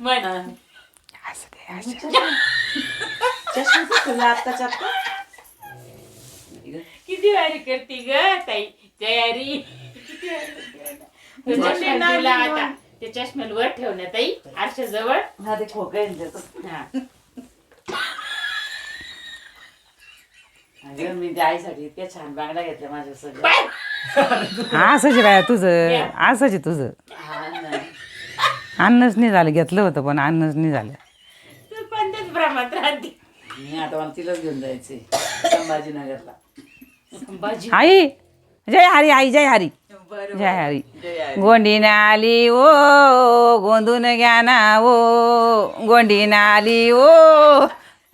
म्हण असं ते असं. चष्मा तुला आत्ताच्या आत्ता किती वारी करते ग ताई तयारी किती वारी करते ग? तो चष्मा ठेवला आता ते चष्म्याला वर ठेवण्यात ताई आरशाजवळ हा ते खोकं ना त्याचं. हा अगं मी त्या आईसाठी इतक्या छान बांगड्या घेतल्या माझ्या सगळ्या बाय. असंच आहे बाया तुझं असंच आहे तुझं हा ना. अन्नच नाही झालं घेतलं होतं पण अन्नच नाही झालं. तू पंधराच भ्रमात राहते. मी आता मला तिलाच घेऊन जायचे संभाजीनगरला. संभाजी. आई जय हरी आई जय हरी. जय हरी. गोंडीन आली ओ गोंधून घ्या ना ओ गोंडीन आली ओ.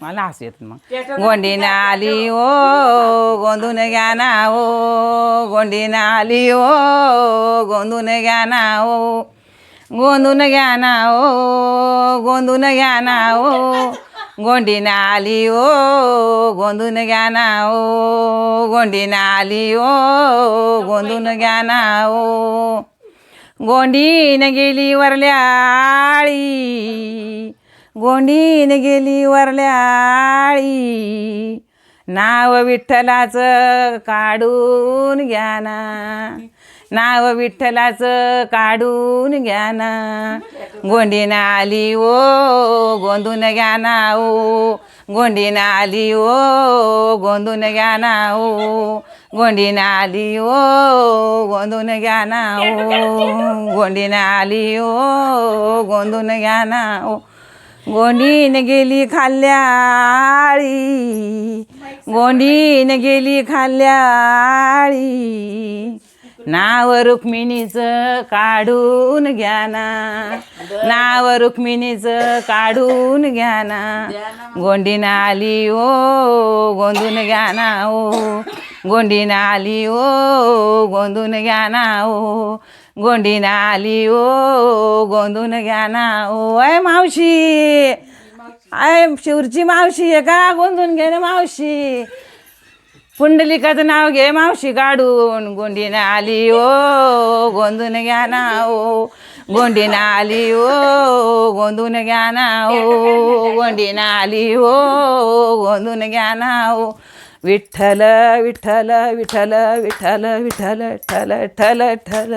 मला हसू येत मग. गोंडीन आली ओ गोंधून घ्या ना ओ गोंडीन आली ओ गोंधून घ्या ना ओ. गोंधून घ्या ना ओ गोंधून घ्या ना ओ गोंडीन आली ओ गोंधून घ्या ना ओ गोंडीन आली ओ गोंधून घ्या ना ओ गोंडीन गेली वरल्याळी गोंडीन गेली वरल्याळी नाव विठ्ठलाचं काढून घ्या ना नाव विठ्ठलाचं काढून घ्या ना. गोंडीनं आली ओ गोंधून घ्या ना ओ. गोंडीनं आली ओ गोंधून घ्या ना ओ. गोंडीनं आली ओ गोंधून घ्या ना ओ. गोंडीन आली ओ गोंधून घ्या ना ओ. गोंडीन गेली खाल्ल्याळी. गोंडीन गेली खाल्ल्याळी. नाव रुक्मिणीचं काढून घ्या ना. नाव रुक्मिणीचं काढून घ्या ना. गोंडीन आली ओ गोंधून घ्या ना ओ. गोंडीन आली ओ गोंधून घ्या ना ओ. गोंडीन आली ओ गोंधून घ्या ना ओ. अय मावशी. आय शिवरची मावशी आहे का? गोंधून घे ना मावशी. पुंडलिकाचं नाव घे मावशी काढून गोंडीनं आली ओ गोंधून घ्या ना ओ गोंडीनं आली ओ गोंधून घ्या ना ओ गोंडीनं आली ओ गोंधून घ्या ना ओ. विठ्ठल विठ्ठल विठ्ठल विठ्ठल विठ्ठल ठल ठल ठल.